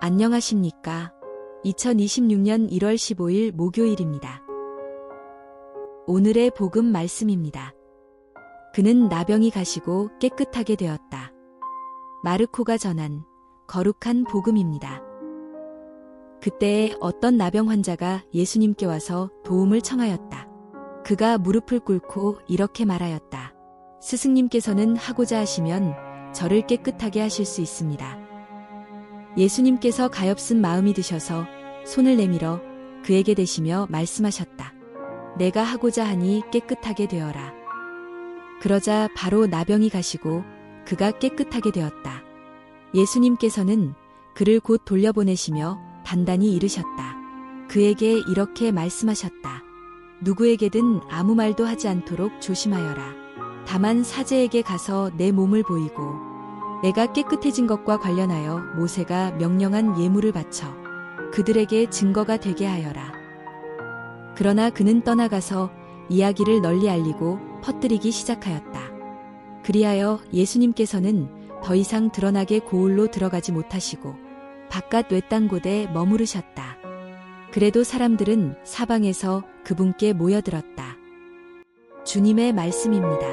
안녕하십니까. 2026년 1월 15일 목요일입니다. 오늘의 복음 말씀입니다. 그는 나병이 가시고 깨끗하게 되었다. 마르코가 전한 거룩한 복음입니다. 그때에 어떤 나병 환자가 예수님께 와서 도움을 청하였다. 그가 무릎을 꿇고 이렇게 말하였다. 스승님께서는 하고자 하시면 저를 깨끗하게 하실 수 있습니다. 예수님께서 가엾은 마음이 드셔서 손을 내밀어 그에게 대시며 말씀하셨다. 내가 하고자 하니 깨끗하게 되어라. 그러자 바로 나병이 가시고 그가 깨끗하게 되었다. 예수님께서는 그를 곧 돌려보내시며 단단히 이르셨다. 그에게 이렇게 말씀하셨다. 누구에게든 아무 말도 하지 않도록 조심하여라. 다만 사제에게 가서 내 몸을 보이고 내가 깨끗해진 것과 관련하여 모세가 명령한 예물을 바쳐 그들에게 증거가 되게 하여라. 그러나 그는 떠나가서 이야기를 널리 알리고 퍼뜨리기 시작하였다. 그리하여 예수님께서는 더 이상 드러나게 고을로 들어가지 못하시고 바깥 외딴 곳에 머무르셨다. 그래도 사람들은 사방에서 그분께 모여들었다. 주님의 말씀입니다.